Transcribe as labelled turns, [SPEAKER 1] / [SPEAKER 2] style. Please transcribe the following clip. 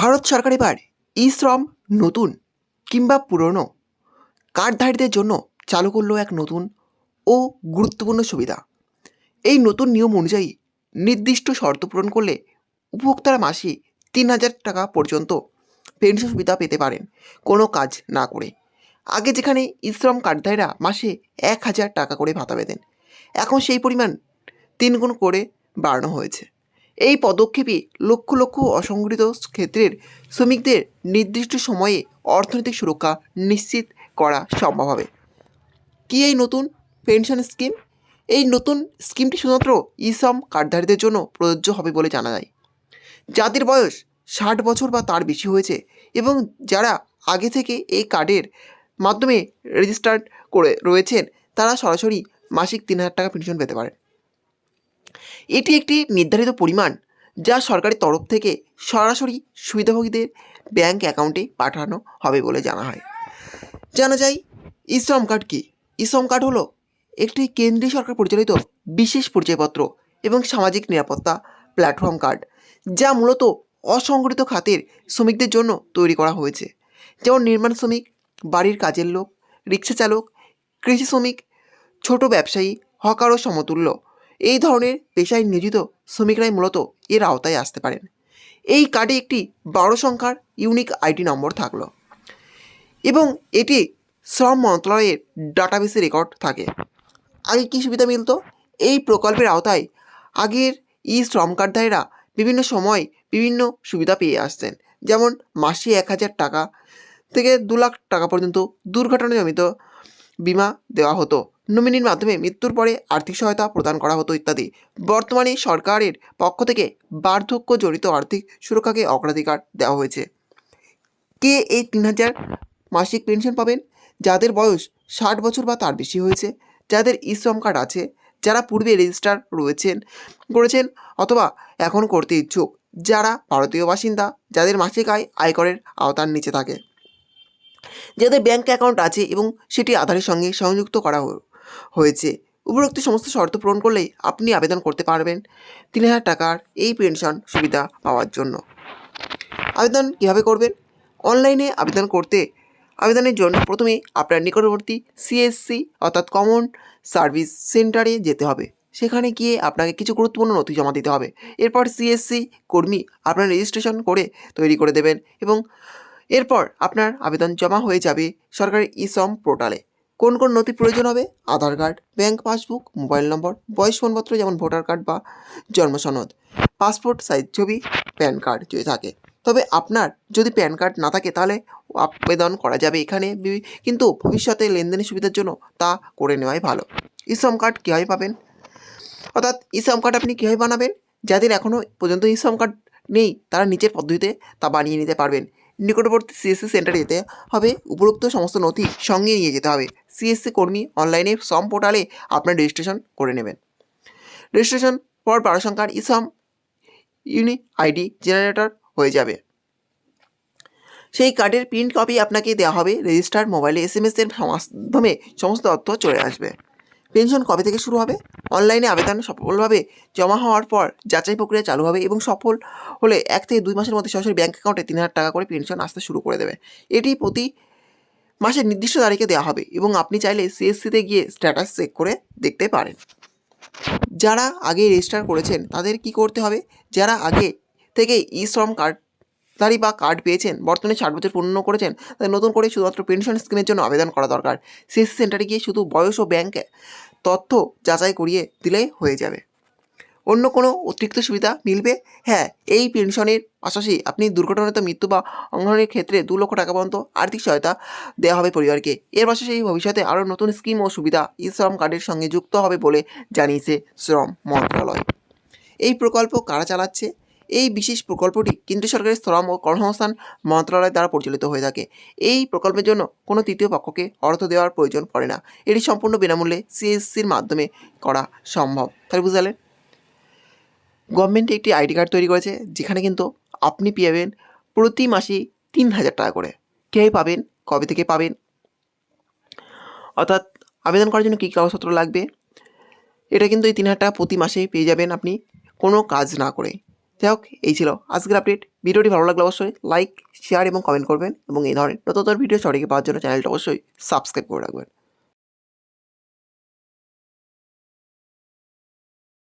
[SPEAKER 1] ভারত সরকার এবার ই শ্রম নতুন কিংবা পুরনো কার্ডধারীদের জন্য চালু করল এক নতুন ও গুরুত্বপূর্ণ সুবিধা। এই নতুন নিয়ম অনুযায়ী নির্দিষ্ট শর্ত পূরণ করলে উপভোক্তারা মাসে তিন হাজার টাকা পর্যন্ত পেনশন সুবিধা পেতে পারেন কোনো কাজ না করে। আগে যেখানে ই শ্রম কার্ডধারীরা মাসে এক হাজার টাকা করে ভাতা পেতেন, এখন সেই পরিমাণ তিনগুণ করে বাড়ানো হয়েছে। এই পদক্ষেপে লক্ষ লক্ষ অসংগঠিত ক্ষেত্রের শ্রমিকদের নির্দিষ্ট সময়ে অর্থনৈতিক সুরক্ষা নিশ্চিত করা সম্ভব হবে। কি এই নতুন পেনশন স্কিম? এই নতুন স্কিমটি শুধুমাত্র ইসম কার্ডধারীদের জন্য প্রযোজ্য হবে বলে জানা যায়। যাদের বয়স ষাট বছর বা তার বেশি হয়েছে এবং যারা আগে থেকে এই কার্ডের মাধ্যমে রেজিস্টার্ড করে রয়েছেন, তারা সরাসরি মাসিক তিন হাজার টাকা পেনশন পেতে পারেন। এটি একটি নির্ধারিত পরিমাণ যা সরকারের তরফ থেকে সরাসরি সুবিধাভোগীদের ব্যাংক অ্যাকাউন্টে পাঠানো হবে বলে জানা হয়। জানা যায় ই শ্রম কার্ড কী? ই শ্রম কার্ড হলো একটি কেন্দ্রীয় সরকার পরিচালিত বিশেষ পরিচয়পত্র এবং সামাজিক নিরাপত্তা প্ল্যাটফর্ম কার্ড যা মূলত অসংগঠিত খাতের শ্রমিকদের জন্য তৈরি করা হয়েছে। যেমন নির্মাণ শ্রমিক, বাড়ির কাজের লোক, রিক্সা চালক, কৃষি শ্রমিক, ছোট ব্যবসায়ী, হকার ও সমতুল্য এই ধরনের পেশায় নিয়োজিত শ্রমিকরাই মূলত এর আওতায় আসতে পারেন। এই কার্ডে একটি বারো সংখ্যার ইউনিক আইডি নম্বর থাকল এবং এটি শ্রম মন্ত্রণালয়ের ডাটাবেসে রেকর্ড থাকে। আগে কী সুবিধা মিলতো? এই প্রকল্পের আওতায় আগের ই শ্রম কার্ডধারীরা বিভিন্ন সময় বিভিন্ন সুবিধা পেয়ে আসতেন। যেমন মাসে এক হাজার টাকা থেকে দু লাখ টাকা পর্যন্ত দুর্ঘটনাজনিত বিমা দেওয়া হতো। নমিনির মাধ্যমে মৃত্যুর পরে আর্থিক সহায়তা প্রদান করা হতো ইত্যাদি। বর্তমানে সরকারের পক্ষ থেকে বার্ধক্য জড়িত আর্থিক সুরক্ষাকে অগ্রাধিকার দেওয়া হয়েছে। কে এই তিন হাজার মাসিক পেনশন পাবেন? যাদের বয়স ষাট বছর বা তার বেশি হয়েছে, যাদের ই শ্রম কার্ড আছে, যারা পূর্বে রেজিস্টার রয়েছেন, করেছেন অথবা এখন করতে ইচ্ছুক, যারা ভারতীয় বাসিন্দা, যাদের মাসিক আয় আয়করের আওতার নিচে থাকে। যাদের ব্যাংক অ্যাকাউন্ট আছে এবং সেটি আধারের সঙ্গে সংযুক্ত করা হয়েছে। উপরোক্ত সমস্ত শর্ত পূরণ করলেই আপনি আবেদন করতে পারবেন তিন হাজার টাকার এই পেনশন সুবিধা পাওয়ার জন্য। আবেদন কীভাবে করবেন? অনলাইনে আবেদন করতে আবেদনের জন্য প্রথমে আপনার নিকটবর্তী সিএসসি অর্থাৎ কমন সার্ভিস সেন্টারে যেতে হবে। সেখানে গিয়ে আপনাকে কিছু গুরুত্বপূর্ণ নথি জমা দিতে হবে। এরপর সিএসসি কর্মী আপনার রেজিস্ট্রেশন করে তৈরি করে দেবেন এবং এরপর আপনার আবেদন জমা হয়ে যাবে সরকারি ই শ্রম পোর্টালে। কোন কোন নথি প্রয়োজন হবে? Aadhaar card, bank passbook, mobile number, বয়স প্রমাণপত্র যেমন ভোটার কার্ড বা জন্ম সনদ, পাসপোর্ট সাইজ ছবি, প্যান কার্ড যদি থাকে। তবে আপনার যদি প্যান কার্ড না থাকে তাহলে আবেদন করা যাবে এখানে। কিন্তু ভবিষ্যতে লেনদেনের সুবিধার জন্য তা করে নেওয়াই ভালো। ই শ্রম কার্ড কীভাবে পাবেন? অর্থাৎ ই শ্রম কার্ড আপনি কীভাবে বানাবেন? যাদের এখনও পর্যন্ত ই শ্রম কার্ড নেই, তারা নিচের পদ্ধতিতে তা বানিয়ে নিতে পারবেন। নিকটবর্তী সিএসসি সেন্টারে যেতে হবে। উপরোক্ত সমস্ত নথি সঙ্গে নিয়ে যেতে হবে। সিএসসি কর্মী অনলাইনে শ্রম পোর্টালে আপনার রেজিস্ট্রেশন করে নেবেন। রেজিস্ট্রেশন পর বারো সংখ্যার ই শ্রম ইউনি আইডি জেনারেটর হয়ে যাবে। সেই কার্ডের প্রিন্ট কপি আপনাকে দেওয়া হবে। রেজিস্টার মোবাইলে এস এম এস এর মাধ্যমে সমস্ত তথ্য চলে আসবে। পেনশন কবে থেকে শুরু হবে? অনলাইনে আবেদন সফলভাবে জমা হওয়ার পর যাচাই প্রক্রিয়া চালু হবে এবং সফল হলে এক থেকে দুই মাসের মধ্যে সরাসরি ব্যাঙ্ক অ্যাকাউন্টে তিন হাজার টাকা করে পেনশন আসতে শুরু করে দেবে। এটি প্রতি মাসের নির্দিষ্ট তারিখে দেওয়া হবে এবং আপনি চাইলে সিএসসিতে গিয়ে স্ট্যাটাস চেক করে দেখতে পারেন। যারা আগে রেজিস্টার করেছেন তাদের কি করতে হবে? যারা আগে থেকে ই শ্রম কার্ডধারী বা কার্ড পেয়েছেন, বর্তমানে ষাট বছর পূর্ণ করেছেন, তাদের নতুন করে শুধুমাত্র পেনশন স্কিমের জন্য আবেদন করা দরকার। সিএসসি সেন্টারে গিয়ে শুধু বয়স ও ব্যাংক তথ্য যাচাই করিয়ে দিলেই হয়ে যাবে। অন্য কোনো অতিরিক্ত সুবিধা মিলবে? হ্যাঁ এই পেনশনের পাশাপাশি আপনি দুর্ঘটনাতে মৃত্যু বা অঙ্গনের ক্ষেত্রে দু লক্ষ টাকা পর্যন্ত আর্থিক সহায়তা দেওয়া হবে পরিবারকে। এর পাশাপাশি ভবিষ্যতে আরও নতুন স্কিম ও সুবিধা ই শ্রম কার্ডের সঙ্গে যুক্ত হবে বলে জানিয়েছে শ্রম মন্ত্রণালয়। এই প্রকল্প কারা চালাচ্ছে? এই বিশেষ প্রকল্পটি কেন্দ্রীয় সরকারের শ্রম ও কর্মসংস্থান মন্ত্রণালয় দ্বারা পরিচালিত হয়ে থাকে। এই প্রকল্পের জন্য কোনো তৃতীয় পক্ষকে অর্থ দেওয়ার প্রয়োজন পড়ে না। এটি সম্পূর্ণ বিনামূল্যে সিএসসির মাধ্যমে করা সম্ভব। তাহলে বুঝালেন গভর্নমেন্ট একটি আইডি কার্ড তৈরি করেছে, যেখানে কিন্তু আপনি পেয়ে প্রতি মাসে তিন হাজার টাকা করে। কে পাবেন, কবে থেকে পাবেন? অর্থাৎ আবেদন করার জন্য কী কাগজপত্র লাগবে? এটা কিন্তু এই তিন হাজার টাকা প্রতি মাসে পেয়ে যাবেন আপনি কোনো কাজ না করে। যাই হোক, এই ছিল আজকের আপডেট ভিডিওটি ভালো লাগলে অবশ্যই লাইক শেয়ার এবং কমেন্ট করবেন এবং এই ধরনের নতুন ভিডিও সবাইকে পাওয়ার জন্য চ্যানেলটা অবশ্যই সাবস্ক্রাইব করে রাখবেন।